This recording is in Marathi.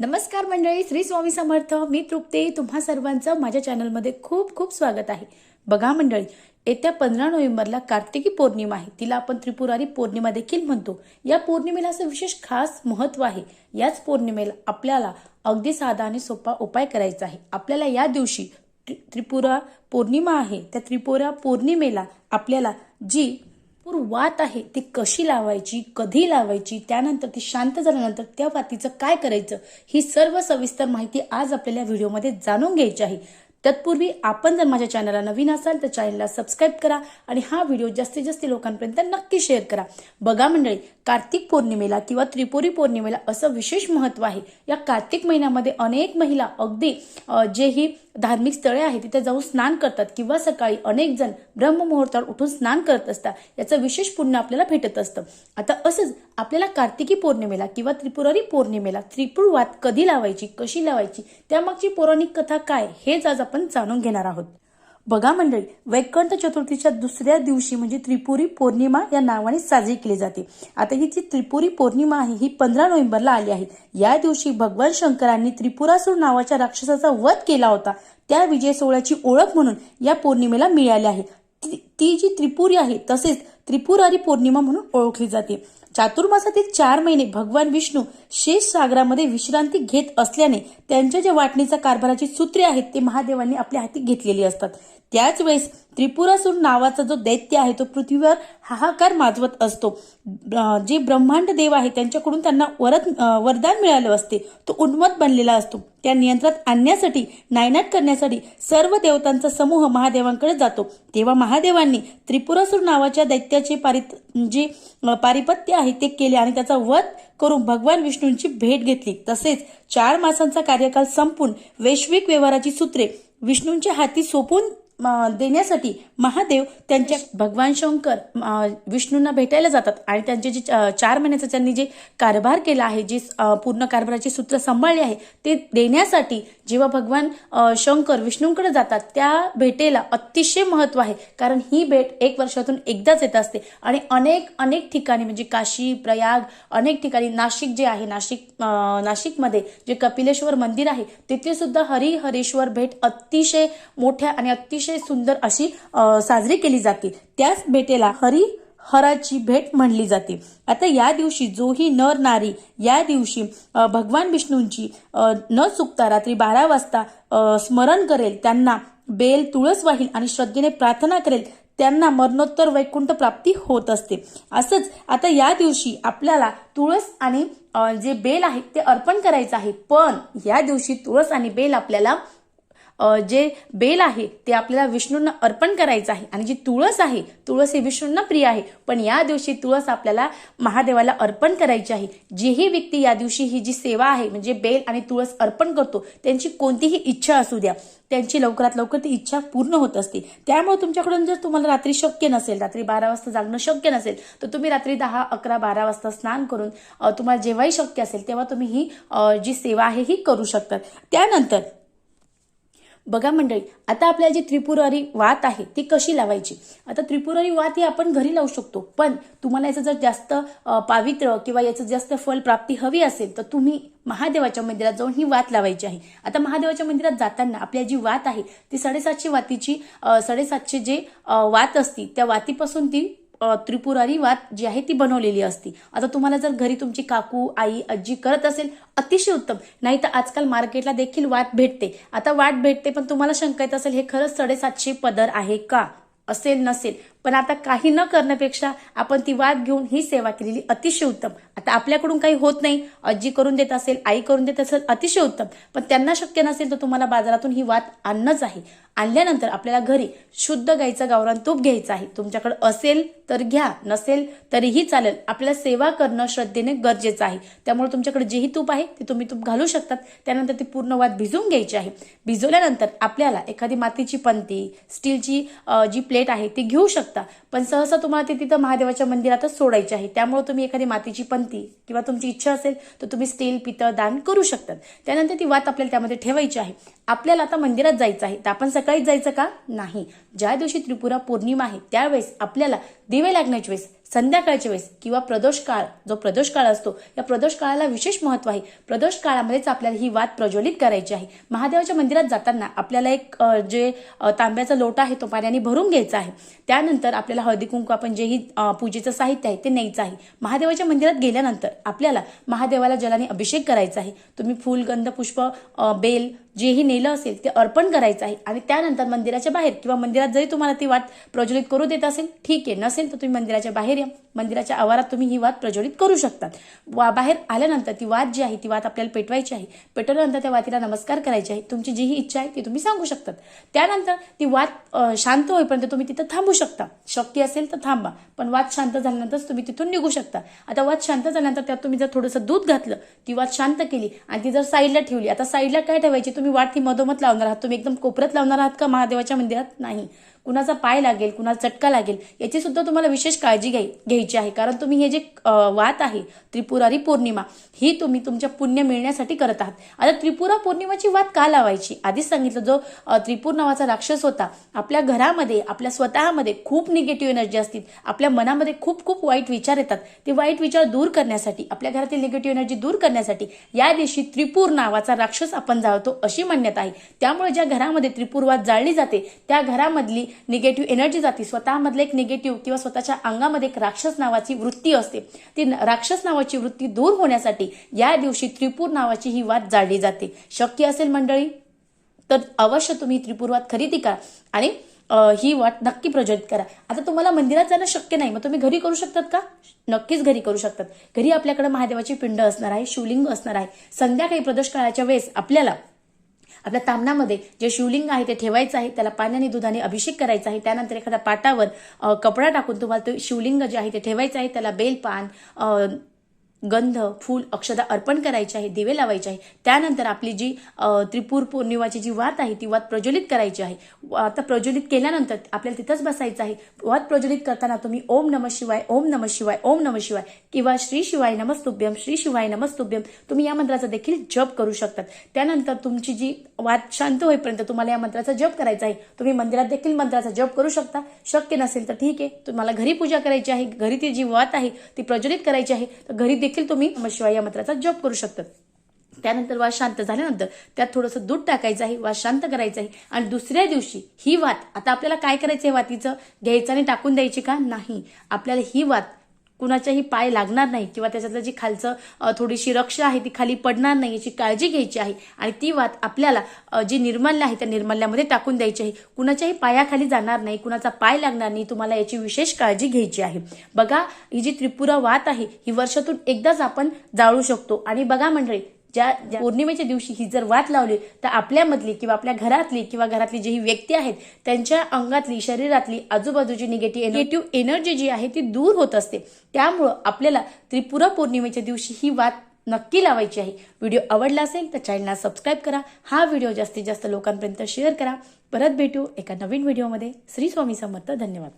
नमस्कार मंडळी श्री स्वामी समर्थ मी तृप्ते. तुम्हा सर्वांचं माझ्या चॅनलमध्ये खूप खूप स्वागत आहे. बघा मंडळी येत्या पंधरा नोव्हेंबरला कार्तिकी पौर्णिमा आहे. तिला आपण त्रिपुरारी पौर्णिमा देखील म्हणतो. या पौर्णिमेला असं विशेष खास महत्त्व आहे. याच पौर्णिमेला आपल्याला अगदी साधा आणि सोपा उपाय करायचा आहे. आपल्याला या दिवशी त्रि- त्रिपुरा पौर्णिमा आहे. त्या त्रिपुरा पौर्णिमेला आपल्याला जी भरपूर वात आहे. ती कशी लावायची कधी लावायची त्यानंतर ती शांत झाल्यानंतर त्या वातीचं काय करायचं ही सर्व सविस्तर माहिती आज आपल्याला व्हिडिओमध्ये जाणून घ्यायची आहे. तत्पूर्वी आपण जर माझ्या चॅनलला नवीन असाल तर चॅनलला सबस्क्राईब करा आणि हा व्हिडिओ जास्तीत जास्त लोकांपर्यंत नक्की शेअर करा. बघा मंडळी कार्तिक पौर्णिमेला किंवा त्रिपुरी पौर्णिमेला असं विशेष महत्त्व आहे. या कार्तिक महिन्यामध्ये अनेक महिला अगदी जे ही धार्मिक स्थळे आहेत तिथे जाऊन स्नान करतात किंवा सकाळी अनेक जण ब्रह्ममुहूर्तावर उठून स्नान करत असतात. याचं विशेष पुण्य आपल्याला भेटत असतं. आता असंच आपल्याला कार्तिकी पौर्णिमेला किंवा त्रिपुरारी पौर्णिमेला त्रिपुरवात कधी लावायची कशी लावायची त्यामागची पौराणिक कथा काय हेच आज आपण जाणून घेणार आहोत. बघा मंडळी वैकुंठ चतुर्थीच्या दुसऱ्या दिवशी म्हणजे त्रिपुरी पौर्णिमा या नावाने साजरी केली जाते. आता ही जी त्रिपुरी पौर्णिमा आहे ही पंधरा नोव्हेंबरला आली आहे. या दिवशी भगवान शंकरांनी त्रिपुरासूर नावाच्या राक्षसाचा वध केला होता. त्या विजय सोहळ्याची ओळख म्हणून या पौर्णिमेला मिळाली आहे. ती- ती जी त्रिपुरी आहे तसेच त्रिपुरारी पौर्णिमा म्हणून ओळखली जाते. चातुर्मासातील चार महिने भगवान विष्णू शेष सागरामध्ये विश्रांती घेत असल्याने त्यांच्या ज्या वाटणीचा कारभाराची सूत्रे आहेत ते महादेवांनी आपल्या हाती घेतलेली असतात. त्याच वेळेस त्रिपुरासूर नावाचा जो दैत्य आहे तो पृथ्वीवर हाहाकार माजवत असतो. जे ब्रह्मांड देव आहे त्यांच्याकडून त्यांना वरद वरदान मिळालं असते. तो उन्मत बनलेला असतो. त्या नियंत्रणात आणण्यासाठी नायनाट करण्यासाठी सर्व देवतांचा समूह महादेवांकडे जातो. तेव्हा महादेवांनी त्रिपुरासूर नावाच्या दैत्याचे पारित जे पारिपत्य आहे ते केले आणि त्याचा वध करून भगवान विष्णूंची भेट घेतली. तसेच चार मासांचा कार्यकाल संपून वैश्विक व्यवहाराची सूत्रे विष्णूंच्या हाती सोपून देण्यासाठी महादेव त्यांच्या भगवान शंकर विष्णूंना भेटायला जातात आणि त्यांचे जे चार महिन्याचा त्यांनी जे कारभार केला आहे जे पूर्ण कारभाराची सूत्र सांभाळली आहे ते देण्यासाठी जेव्हा भगवान शंकर विष्णूंकडे जातात त्या भेटेला अतिशय महत्त्व आहे. कारण ही भेट एक वर्षातून एकदाच येत असते. आणि अनेक अनेक ठिकाणी म्हणजे काशी प्रयाग अनेक ठिकाणी नाशिक जे आहे नाशिक नाशिकमध्ये जे कपिलेश्वर मंदिर आहे तिथे सुद्धा हरिहरेश्वर भेट अतिशय मोठ्या आणि अतिशय सुंदर अशी साजरी केली जाते. त्याच भेटेला हरी हराची भेट म्हणली जाते. आता या दिवशी जोही नर नारी या दिवशी भगवान विष्णूंची न चुकता रात्री बारा वाजता स्मरण करेल त्यांना बेल तुळस वाहील आणि श्रद्धेने प्रार्थना करेल त्यांना मरणोत्तर वैकुंठ प्राप्ती होत असते. असंच आता या दिवशी आपल्याला तुळस आणि जे बेल आहे ते अर्पण करायचं आहे. पण या दिवशी तुळस आणि बेल आपल्याला जे बेल आहे ते आपल्याला विष्णूंना अर्पण करायचं आहे. आणि जी तुळस आहे तुळस ही विष्णूंना प्रिय आहे. पण या दिवशी तुळस आपल्याला महादेवाला अर्पण करायची आहे. जीही व्यक्ती या दिवशी ही जी सेवा आहे म्हणजे बेल आणि तुळस अर्पण करतो त्यांची कोणतीही इच्छा असू द्या. त्यांची लवकरात लवकर ती इच्छा पूर्ण होत असते. त्यामुळे तुमच्याकडून जर तुम्हाला रात्री शक्य नसेल रात्री बारा वाजता जागणं शक्य नसेल तर तुम्ही रात्री दहा अकरा बारा वाजता स्नान करून तुम्हाला जेव्हाही शक्य असेल तेव्हा तुम्ही ही जी सेवा आहे ही करू शकतात. त्यानंतर बघा मंडळी आता आपल्याला जी त्रिपुरारी वात आहे ती कशी लावायची? आता त्रिपुरारी वात ही आपण घरी लावू शकतो पण तुम्हाला याचं जर जास्त पावित्र्य किंवा याचं जास्त फल प्राप्ती हवी असेल तर तुम्ही महादेवाच्या मंदिरात जाऊन ही वात लावायची आहे. आता महादेवाच्या मंदिरात जाताना आपल्या जी वात आहे ती साडेसातशे वातीची साडेसातशे जे वात असती त्या वातीपासून ती त्रिपुरारी वात जी आहे ती बनवलेली असती. आता तुम्हाला जर घरी तुमची काकू आई आजी करत असेल अतिशय उत्तम. नाही तर आजकाल मार्केटला देखील वाट भेटते. आता वाट भेटते पण तुम्हाला शंका येत असेल हे खरंच साडेसातशे पदर आहे का? असेल नसेल. पण आता काही न करण्यापेक्षा आपण ती वाद घेऊन ही सेवा केलेली अतिशय उत्तम. आता आपल्याकडून काही होत नाही. आजी करून देत असेल आई करून देत असेल अतिशय उत्तम. पण त्यांना शक्य नसेल तर तुम्हाला बाजारातून ही वाद आणणंच आहे. आणल्यानंतर आपल्याला घरी शुद्ध गाईचं गावरान तूप घ्यायचं आहे. तुमच्याकडे असेल तर घ्या नसेल तरीही चालेल. आपल्याला सेवा करणं श्रद्धेने गरजेचं आहे. त्यामुळे तुमच्याकडे जेही तूप आहे ते तुम्ही तूप घालू शकतात. त्यानंतर ती पूर्ण वाद भिजवून घ्यायची आहे. भिजवल्यानंतर आपल्याला एखादी मातीची पंती स्टीलची जी प्लेट आहे ती घेऊ शकता. पण सहसा तुम्हाला ते तिथं महादेवाच्या मंदिरातच सोडायचे आहे. त्यामुळे तुम्ही एखादी मातीची पंती किंवा तुमची इच्छा असेल तर तुम्ही स्टील पितळ दान करू शकतात. त्यानंतर ती वात आपल्याला त्यामध्ये ठेवायची आहे. आपल्याला आता मंदिरात जायचं आहे. तर आपण सकाळीच जायचं का? नाही. ज्या दिवशी त्रिपुरा पौर्णिमा आहे त्यावेळेस आपल्याला दिवे लागण्याच्या वेळेस संध्याकाळच्या वेळेस किंवा प्रदोष काळ जो प्रदोष काळ असतो या प्रदोष काळाला विशेष महत्त्व आहे. प्रदोष काळामध्येच आपल्याला ही वात प्रज्वलित करायची आहे. महादेवाच्या मंदिरात जाताना आपल्याला एक जे तांब्याचा लोटा आहे तो पाण्याने भरून घ्यायचा आहे. त्यानंतर आपल्याला हळदी कुंकू आपण जेही पूजेचं साहित्य आहे ते न्यायचं आहे. महादेवाच्या मंदिरात गेल्यानंतर आपल्याला महादेवाला जलाने अभिषेक करायचा आहे. तुम्ही फूल गंध पुष्प बेल जे जेही नेलं असेल ते अर्पण करायचं आहे आणि त्यानंतर मंदिराच्या बाहेर किंवा मंदिरात जरी तुम्हाला ती वाट प्रज्वलित करू देत असेल ठीक आहे. नसेल तर तुम्ही मंदिराच्या बाहेर या. मंदिराच्या आवारात तुम्ही ही वाद प्रज्वलित करू शकतात. वा बाहेर आल्यानंतर ती वाद जी आहे ती वाद आपल्याला पेटवायची आहे. पेटवल्यानंतर त्या वातीला नमस्कार करायचे आहे. तुमची जी ही इच्छा आहे ती तुम्ही सांगू शकतात. त्यानंतर ती वाद शांत होईपर्यंत तुम्ही तिथं थांबू शकता. शक्य असेल तर थांबा. पण वाद शांत झाल्यानंतरच तुम्ही तिथून निघू शकता. आता वाद शांत झाल्यानंतर त्यात तुम्ही जर थोडंसं दूध घातलं ती वाद शांत केली आणि ती जर साईडला ठेवली. आता साईडला काय ठेवायची? तुम्ही वाट ती मधोमध लावणार आहात. तुम्ही एकदम कोपऱ्यात लावणार आहात का महादेवाच्या मंदिरात? नाही. कुणाचा पाय लागेल कुणाला चटका लागेल याची सुद्धा तुम्हाला विशेष काळजी घ्याय घ्यायची आहे. कारण तुम्ही हे जे वात आहे त्रिपुरारी पौर्णिमा ही तुम्ही तुमच्या पुण्य मिळण्यासाठी करत आहात. आता त्रिपुरा पौर्णिमाची वात का लावायची? आधीच सांगितलं जो त्रिपूर नावाचा राक्षस होता आपल्या घरामध्ये आपल्या स्वतःमध्ये खूप निगेटिव्ह एनर्जी असतील. आपल्या मनामध्ये खूप खूप वाईट विचार येतात. ते वाईट विचार दूर करण्यासाठी आपल्या घरातील निगेटिव्ह एनर्जी दूर करण्यासाठी या दिवशी त्रिपूर नावाचा राक्षस आपण जाळतो अशी मान्यता आहे. त्यामुळे ज्या घरामध्ये त्रिपूरवात जाळली जाते त्या घरामधली निगेटिव्ह एनर्जी जाते. स्वतःमधले एक निगेटिव्ह किंवा स्वतःच्या अंगामध्ये एक राक्षस नावाची वृत्ती असते. ती राक्षस नावाची वृत्ती दूर होण्यासाठी या दिवशी त्रिपूर नावाची ही वाद जाळली जाते. शक्य असेल मंडळी तर अवश्य तुम्ही त्रिपुरवात खरेदी करा आणि ही वाट नक्की प्रज्वलित करा. आता तुम्हाला मंदिरात जाणं शक्य नाही मग तुम्ही घरी करू शकतात का? नक्कीच घरी करू शकतात. घरी आपल्याकडे महादेवाची पिंड असणार आहे शिवलिंग असणार आहे. संध्याकाळी प्रदोष काळाच्या वेळेस आपल्याला आपल्या तामणामध्ये जे शिवलिंग आहे ते ठेवायचं आहे त्याला पाण्याने दुधाने अभिषेक करायचा आहे त्यानंतर एखाद्या पाटावर कपडा टाकून तुम्हाला ते शिवलिंग जे आहे ते ठेवायचं आहे त्याला बेलपान गंध फूल अक्षदा अर्पण करायचे आहे दिवे लावायचे आहे. त्यानंतर आपली जी त्रिपूर पौर्णिमाची जी वात आहे ती वात प्रज्वलित करायची आहे. आता प्रज्वलित केल्यानंतर आपल्याला तिथंच बसायचं आहे. वात प्रज्वलित करताना तुम्ही ओम नम शिवाय ओम नम शिवाय ओम नम शिवाय किंवा श्री शिवाय नमस्तुभ्यम श्री शिवाय नमस्तुभ्यम तुम्ही या मंत्राचा देखील जप करू शकतात. त्यानंतर तुमची जी वात शांत होईपर्यंत तुम्हाला या मंत्राचा जप करायचा आहे. तुम्ही मंदिरात देखील मंत्राचा जप करू शकता. शक्य नसेल तर ठीक आहे. तुम्हाला घरी पूजा करायची आहे. घरी ती जी वात आहे ती प्रज्वलित करायची आहे. तर घरी देखील तुम्ही शिवाय या मंत्राचा जप करू शकतात त्यानंतर वास शांत झाल्यानंतर त्यात थोडंसं दूध टाकायचं आहे वास शांत करायचं आहे. आणि दुसऱ्या दिवशी ही वात आता आपल्याला काय करायचं आहे वातीचं? घ्यायचं आणि टाकून द्यायची का? नाही. आपल्याला ही वात कुणाच्याही पाय लागणार नाही किंवा त्याच्यातलं जी खालचं थोडीशी रक्षा आहे ती खाली पडणार नाही याची काळजी घ्यायची आहे. आणि ती वात आपल्याला जी निर्मल्य आहे त्या निर्मल्यामध्ये टाकून द्यायची आहे. कुणाच्याही पायाखाली जाणार नाही कुणाचा पाय लागणार नाही तुम्हाला याची विशेष काळजी घ्यायची आहे. बघा ही जी त्रिपुरा वात आहे ही वर्षातून एकदाच आपण जाळू शकतो. आणि बघा मंडळी ज्या पौर्णिमेच्या दिवशी ही जर वात लावली तर आपल्यामधली किंवा आपल्या घरातली किंवा घरातली जी ही व्यक्ती आहेत त्यांच्या अंगातली शरीरातली आजूबाजूची निगेटिव्ह निगेटिव्ह एनर्जी जी आहे ती दूर होत असते. त्यामुळं आपल्याला त्रिपुरा पौर्णिमेच्या दिवशी ही वात नक्की लावायची आहे. व्हिडिओ आवडला असेल तर चॅनलला सबस्क्राईब करा. हा व्हिडिओ जास्तीत जास्त लोकांपर्यंत शेअर करा. परत भेटू एका नवीन व्हिडिओमध्ये. श्री स्वामी समर्थ. धन्यवाद.